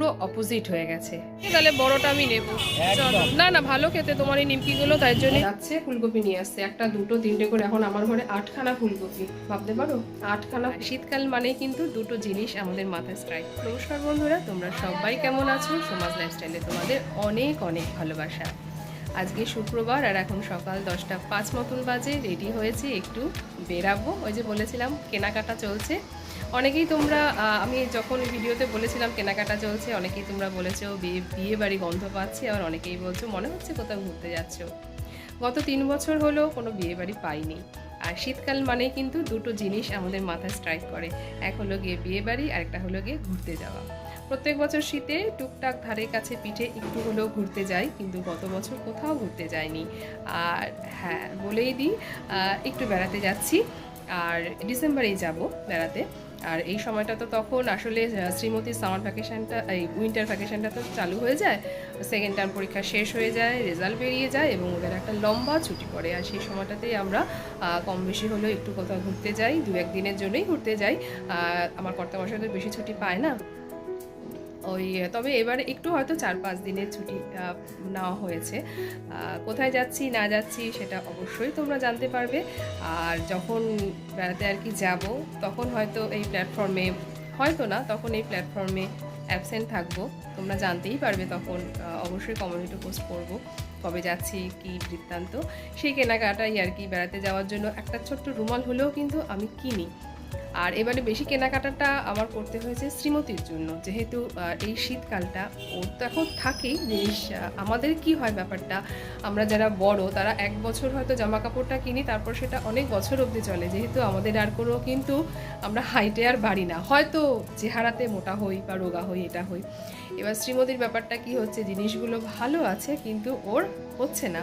পুরো অপোজিট হয়ে গেছে। তাহলে বড়টা আমি নেব। না না ভালো খেতে তোমার এই নিমকিগুলো তাই জন্য যাচ্ছে ফুলকপি নিয়ে আসছে। একটা দুটো তিনটে করে। এখন আমার ঘরে আটখানা ফুলকপি। ভাবতে পারো? আটখানা শীতকাল মানেই কিন্তু দুটো জিনিস আমাদের মাথায় স্ট্রাইক নমস্কার বন্ধুরা তোমরা সবাই কেমন আছো? সমাজ লাইফস্টাইলে তোমাদের অনেক অনেক ভালোবাসা। আজকে শুক্রবার আর এখন সকাল দশটা পাঁচ মতন বাজে। রেডি হয়েছে একটু বেরাবো। ওই যে বলেছিলাম কেনাকাটা চলছে। অনেকেই তোমরা আমি যখন ভিডিওতে বলেছিলাম কেনাকাটা চলছে, অনেকেই তোমরা বলেছ বিয়ে বিয়ে বাড়ি গন্ধ পাচ্ছি, আবার অনেকেই বলছো মনে হচ্ছে কোথাও ঘুরতে যাচ্ছ। গত তিন বছর হলো কোনো বিয়ে বাড়ি পাইনি। আর শীতকাল মানে কিন্তু দুটো জিনিস আমাদের মাথায় স্ট্রাইক করে। এক হলো গিয়ে বিয়ে বাড়ি, আর একটা হলো গিয়ে ঘুরতে যাওয়া। প্রত্যেক বছর শীতে টুকটাক ধারে কাছে পিঠে একটু হলেও ঘুরতে যাই, কিন্তু গত বছর কোথাও ঘুরতে যাইনি। আর হ্যাঁ বলেই দিই একটু বেড়াতে যাচ্ছি। আর ডিসেম্বরেই যাব বেড়াতে। আর এই সময়টা তো তখন আসলে শ্রীমতী শ্রীমতীর সামার ভ্যাকেশনটা এই উইন্টার ভ্যাকেশনটা তো চালু হয়ে যায় সেকেন্ড টার্ম পরীক্ষা শেষ হয়ে যায় রেজাল্ট বেরিয়ে যায় এবং ওদের একটা লম্বা ছুটি পড়ে। আর সেই সময়টাতেই আমরা কম বেশি হলেও একটু কোথাও ঘুরতে যাই দু একদিনের জন্যই ঘুরতে যাই। আমার আমার তো বেশি ছুটি পায় না। ওই, তবে এবারে একটু হয়তো চার পাঁচ দিনের ছুটি নেওয়া হয়েছে। কোথায় যাচ্ছি, না যাচ্ছি সেটা অবশ্যই তোমরা জানতে পারবে। আর যখন বেড়াতে আর কি যাব, তখন হয়তো এই প্ল্যাটফর্মে হয়তো না, তখন এই প্ল্যাটফর্মে অ্যাবসেন্ট থাকব। তোমরা জানতেই পারবে তখন অবশ্যই কমিউনিটি পোস্ট করব। কবে যাচ্ছি, কি বৃত্তান্ত? সেই কেনাকাটাই আর কি বেড়াতে যাওয়ার জন্য একটা ছোট্ট রুমাল হলেও কিন্তু আমি কিনি। আর এবারে বেশি কেনাকাটাটা আমার করতে হয়েছে শ্রীমতীর জন্য। যেহেতু এই শীতকালটা ওর তো এখন থাকেই, জিনিস আমাদের কি হয় ব্যাপারটা, আমরা যারা বড়, তারা এক বছর হয়তো জামা কাপড়টা কিনি, তারপর সেটা অনেক বছর অবধি চলে। যেহেতু আমাদের আর কোনো কিন্তু আমরা হাইটে আর বাড়ি না। হয়তো চেহারাতে মোটা হই বা রোগা হই, এটা হই। এবার শ্রীমতির ব্যাপারটা কি হচ্ছে, জিনিসগুলো ভালো আছে, কিন্তু ওর হচ্ছে না।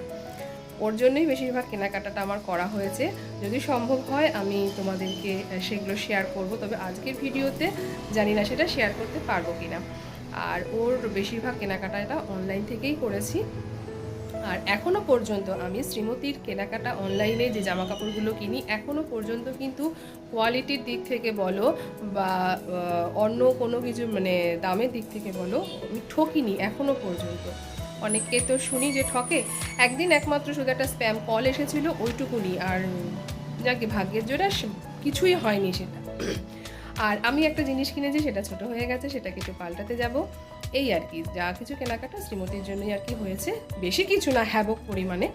ওর জন্যই বেশিরভাগ কেনাকাটাটা আমার করা হয়েছে। যদি সম্ভব হয়, আমি তোমাদেরকে সেগুলো শেয়ার করব। তবে আজকের ভিডিওতে জানি না সেটা শেয়ার করতে পারব কি না আর ওর বেশিরভাগ কেনাকাটাটা অনলাইন থেকেই করেছি। আর এখনও পর্যন্ত আমি শ্রীমতীর কেনাকাটা অনলাইনে যে জামা কাপড়গুলো কিনি, এখনও পর্যন্ত কিন্তু কোয়ালিটির দিক থেকে বলো বা অন্য কোনো কিছু মানে দামের দিক থেকে বলো, আমি ঠকিনি এখনও পর্যন্ত। অনেককে তো শুনি যে ঠকে। একদিন একমাত্র শুধু একটা স্প্যাম কল এসেছিল ওইটুকুনি, আর যাকে ভাগ্যের জোড়া কিছুই হয়নি সেটা। আর আমি একটা জিনিস কিনেছি, সেটা ছোট হয়ে গেছে, সেটা কিছু পাল্টাতে যাব। এই আর কি, যা কিছু কেনাকাটা শ্রীমতির জন্যই আর কি হয়েছে। বেশি কিছু না, হ্যাবক পরিমাণে।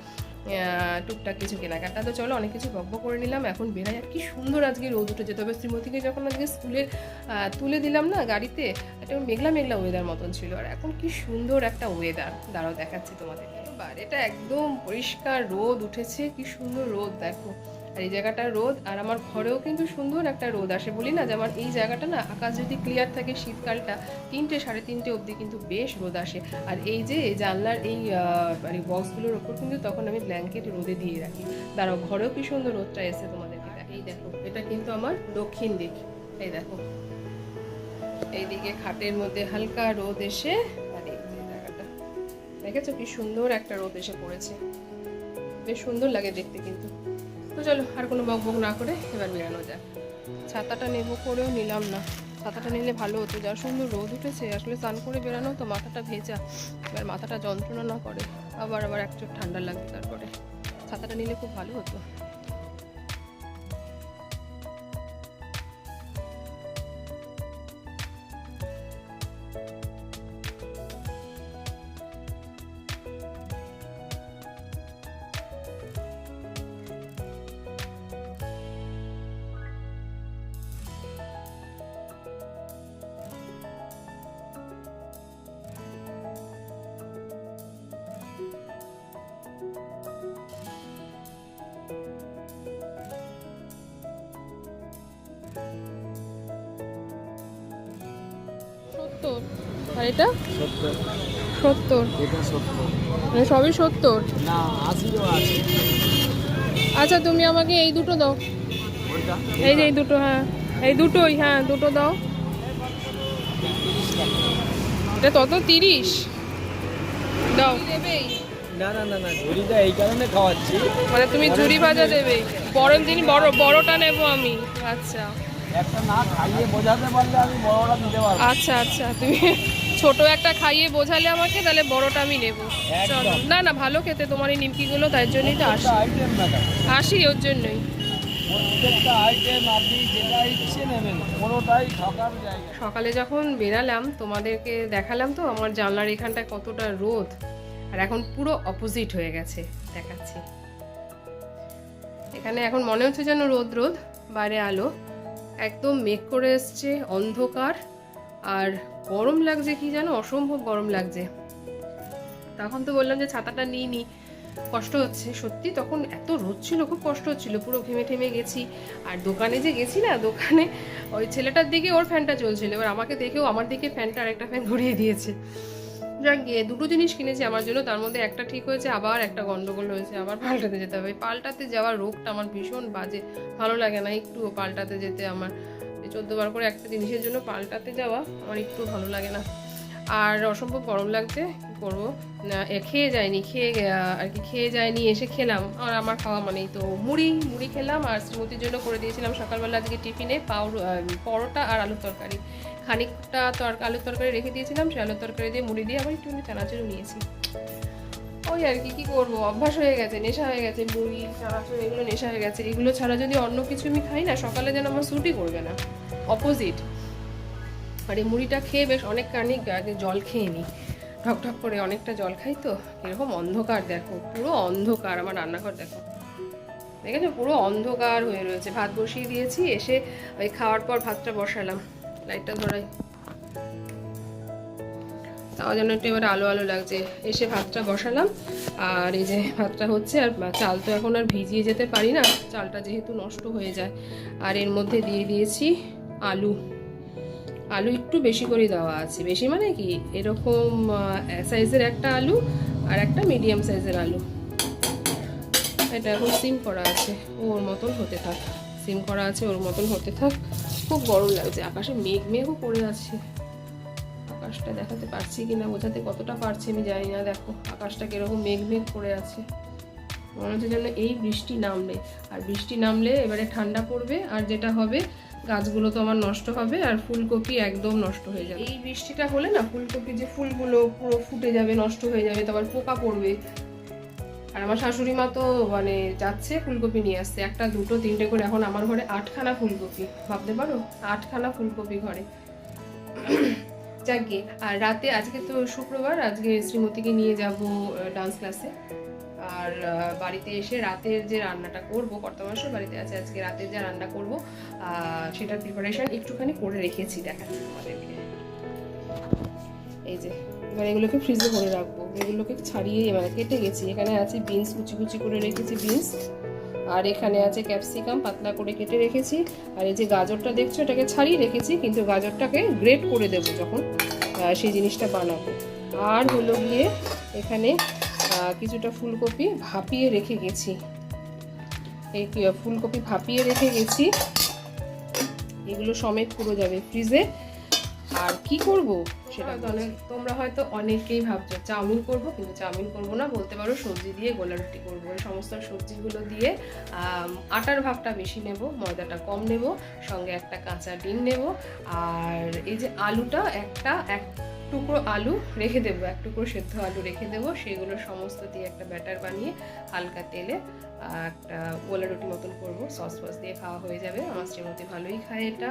টুকটাক কিছু কেনাকাটা। তো চলো অনেক কিছু গপ্প করে নিলাম। এখন বেরাই আর কি সুন্দর আজকে রোদ উঠেছে। তবে শ্রীমতীকে যখন আজকে স্কুলের তুলে দিলাম না গাড়িতে একটা মেঘলা মেঘলা ওয়েদার মতন ছিল। আর এখন কি সুন্দর একটা ওয়েদার দাঁড়াও দেখাচ্ছি তোমাদেরকে। এটা একদম পরিষ্কার রোদ উঠেছে। কি সুন্দর রোদ, দেখো। আর এই জায়গাটা রোদ, আর আমার ঘরেও কিন্তু সুন্দর একটা রোদ আসে, বলি না? যে আমার এই জায়গাটা না, আকাশ যদি ক্লিয়ার থাকে শীতকালটা, তিনটে সাড়ে তিনটে অবধি কিন্তু বেশ রোদ আসে। আর এই যে জানলার এই মানে বক্সগুলোর ওপর কিন্তু তখন আমি ব্ল্যাঙ্কেট রোদে দিয়ে রাখি। দাঁড়াও, ঘরেও কি সুন্দর রোদটা এসে তোমাদেরকে এই দেখো, এটা কিন্তু আমার দক্ষিণ দিক। এই দেখো। এইদিকে খাটের মধ্যে হালকা রোদ এসে এই জায়গাটা। দেখেছ কি সুন্দর একটা রোদ এসে পড়েছে। বেশ সুন্দর লাগে দেখতে কিন্তু। তো চলো, আর কোনো বক বক না করে এবার বেরানো যাক। ছাতাটা নেব করেও নিলাম না। ছাতাটা নিলে ভালো হতো। যা সুন্দর রোদ উঠেছে, আসলে স্নান করে বেরানো তো মাথাটা ভেজা। এবার মাথাটা যন্ত্রণা না করে। আবার আবার এক ঠান্ডা লাগবে তারপরে। ছাতাটা নিলে খুব ভালো হতো। সত্তর? আর এটা? সত্তর। মানে সবই সত্তর? আচ্ছা তুমি আমাকে এই দুটো দাও। এই যে এই দুটো হ্যাঁ। এই দুটোই হ্যাঁ দুটো দাও। এটা তত তিরিশ। দাও। না না না না ঝুড়িটা এই কারণে খাওয়াচ্ছি। মানে তুমি ঝুড়ি ভাজা দেবে। পরের দিন বড় বড়টা নেব আমি। আচ্ছা। আচ্ছা আচ্ছা তুমি ছোট একটা খাইয়ে বোঝালে আমাকে তাহলে বড়টা আমি নেব। চলো। না না ভালো খেতে তোমার এই নিমকিগুলো তাই জন্যই তো আসি। আসি ওর জন্যই। সকালে যখন বেরালাম তোমাদেরকে দেখালাম তো আমার জানলার এখানটায় কতটা রোদ। আর এখন পুরো অপোজিট হয়ে গেছে দেখাচ্ছি। এখানে এখন মনে হচ্ছে যেন রোদ রোদ বাইরে আলো। একদম মেঘ করে এসছে, অন্ধকার। আর গরম লাগছে কি জানো? অসম্ভব গরম লাগছে। তখন তো বললাম যে ছাতাটা নিই নি। কষ্ট হচ্ছে, সত্যি। তখন এত রোদ ছিল, খুব কষ্ট হচ্ছিল। পুরো ঘেমে ঠেমে গেছি। আর দোকানে যে গেছি না, দোকানে ওই ছেলেটার দিকে ওর ফ্যানটা চলছিল এবার আমাকে দেখেও আমার দিকে ফ্যানটা আরেকটা ফ্যান ঘুরিয়ে দিয়েছে। যাক, গিয়ে দুটো জিনিস কিনেছি আমার জন্য। তার মধ্যে একটা ঠিক হয়েছে, আবার একটা গন্ডগোল হয়েছে, আবার পাল্টাতে যেতে হবে। পাল্টাতে যাওয়ার রোগটা আমার ভীষণ বাজে, ভালো লাগে না একটুও পাল্টাতে যেতে আমার। চোদ্দোবার করে একটা জিনিসের জন্য পাল্টাতে যাওয়া আমার একটু ভালো লাগে না। আর অসম্ভব গরম লাগছে করব? খেয়ে যায়নি খেয়ে আর কি খেয়ে যায়নি এসে খেলাম। আর আমার খাওয়া মানেই তো মুড়ি মুড়ি খেলাম আর শ্রীমতির জন্য করে দিয়েছিলাম সকালবেলা আজকে টিফিনে পাউর পরোটা আর আলুর তরকারি। খানিকটা তর, আলুর তরকারি রেখে দিয়েছিলাম, সে আলুর তরকারি দিয়ে মুড়ি দিয়ে আবার একটু চানাচুরও নিয়েছি। ওই আর কি, কী করব? অভ্যাস হয়ে গেছে, নেশা হয়ে গেছে, মুড়ি, চানাচুর, এগুলো নেশা হয়ে গেছে। এগুলো ছাড়া যদি অন্য কিছু আমি খাই না, সকালে যেন আমার স্যুটই করবে না। অপোজিট আর এই মুড়িটা খেয়ে বেশ অনেক খানিক আগে জল খেয়ে নিই। ঢক ঢক করে অনেকটা জল খাই তো, এরকম অন্ধকার দেখো, পুরো অন্ধকার আমার রান্নাঘর দেখো। দেখেছ? পুরো অন্ধকার হয়ে রয়েছে। ভাত বসিয়ে দিয়েছি, এসে ওই খাওয়ার পর ভাতটা বসালাম। লাইটটা ধরাই। তাও যেন একটু এবার আলো আলো লাগছে। এসে ভাতটা বসালাম। আর এই যে ভাতটা হচ্ছে, আর চাল তো এখন আর ভিজিয়ে যেতে পারি না। চালটা যেহেতু নষ্ট হয়ে যায়। আর এর মধ্যে দিয়ে দিয়েছি আলু। আলু একটু বেশি করে দেওয়া আছে। বেশি মানে কি? এরকম সাইজের একটা আলু আর একটা মিডিয়াম সাইজের আলু। এটা এখন সিম করা আছে। ওর মতন হতে থাক। সিম করা আছে, ওর মতন হতে থাক। খুব গরম লাগছে। আকাশে মেঘ, মেঘও পড়ে আছে। আকাশটা দেখাতে পারছি কিনা, বোঝাতে কতটা পারছি আমি জানি না। দেখো, আকাশটা কীরকম মেঘ মেঘ পড়ে আছে। মনে হচ্ছে যেন এই বৃষ্টি নামলে। আর বৃষ্টি নামলে এবারে ঠান্ডা পড়বে, আর যেটা হবে, গাছগুলো তো আমার নষ্ট হবে, আর ফুলকপি একদম নষ্ট হয়ে যাবে। এই বৃষ্টিটা হলে না ফুলকপি যে ফুলগুলো পুরো ফুটে যাবে, নষ্ট হয়ে যাবে, তারপর পোকা পড়বে। আর আমার শাশুড়ি মা তো মানে যাচ্ছে ফুলকপি নিয়ে আসছে একটা, দুটো, তিনটে করে। এখন আমার ঘরে আটখানা ফুলকপি, ভাবতে পারো? আটখানা ফুলকপি ঘরে। যাকে আর রাতে, আজকে তো শুক্রবার, আজকে শ্রীমতীকে নিয়ে যাব ডান্স ক্লাসে আর বাড়িতে এসে রাতের যে রান্নাটা করব কর্তামাসের বাড়িতে আছে, আজকে রাতের যে রান্না করব সেটার প্রিপারেশন একটুখানি করে রেখেছি দেখাচ্ছি তোমাদেরকে। এই যে, এবার এগুলোকে ফ্রিজে করে রাখব। এগুলোকে ছাড়িয়ে মানে কেটে গেছি। এখানে আছে বিনস কুচি কুচি করে রেখেছি বিনস আর এখানে আছে ক্যাপসিকাম পাতলা করে কেটে রেখেছি। আর এই যে গাজরটা দেখছ, এটাকে ছাড়িয়ে রেখেছি, কিন্তু গাজরটাকে গ্রেট করে দেবো যখন সেই জিনিসটা বানাবো। আর হলো গিয়ে এখানে কিছুটা ফুলকপি ভাপিয়ে রেখে গেছি। এই ফুলকপি ভাপিয়ে রেখে গেছি। এগুলো সমেত পুরো যাবে ফ্রিজে। আর কি করব সেটা অনেক তোমরা হয়তো অনেকেই ভাবছ চাউমিন করব কিন্তু চাউমিন করব না বলতে পারো সবজি দিয়ে গোলা রুটি করব। এই সমস্ত সবজিগুলো দিয়ে আটার ভাগটা বেশি নেব ময়দাটা কম নেব সঙ্গে একটা কাঁচা ডিম নেব। আর এই যে আলুটা একটা এক টুকরো আলু রেখে দেবো, এক টুকরো সেদ্ধ আলু রেখে দেবো, সেগুলো সমস্ত দিয়ে একটা ব্যাটার বানিয়ে হালকা তেলে একটা গোলা রুটি মতন করব। সস ফস দিয়ে খাওয়া হয়ে যাবে। আমার শ্রীমতী ভালোই খায় এটা।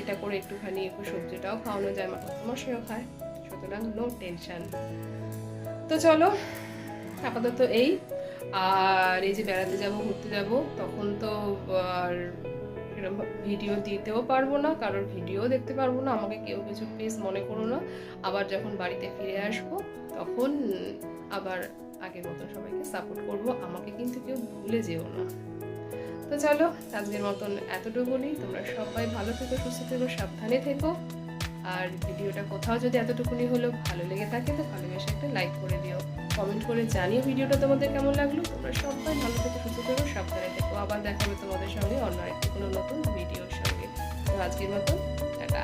এটা করে একটুখানি একটু সবজিটাও খাওয়ানো যায়, আমার মশাইও খায়। সুতরাং নো টেনশন তো চলো, আপাতত এই। আর এই যে বেড়াতে যাব, ঘুরতে যাব, তখন তো আর ভিডিও দিতেও পারব না, কারোর ভিডিও দেখতে পারব না, আমাকে কেউ কিছু প্লিজ মনে করো না। আবার যখন বাড়িতে ফিরে আসব, তখন আবার আগের মতন সবাইকে সাপোর্ট করব, আমাকে কিন্তু কেউ ভুলে যেও না। তো চলো, আজকের মতন এতটুকুনি। তোমরা সবাই ভালো থেকো, সুস্থ থেকো, সাবধানে থেকো। আর ভিডিওটা কোথাও যদি এতটুকুনি হলো ভালো লেগে থাকে, তো ভালোবেসে একটা লাইক করে দিও। কমেন্ট করে জানিও ভিডিওটা তোমাদের কেমন লাগল। তোমরা সবাই ভালো থেকে, সুস্থ থেকো, সাবধানে দেখো আবার দেখা হবে তোমাদের সঙ্গে অন্য একটি কোনো নতুন ভিডিওর সঙ্গে। তো আজকের মতন, টাটা।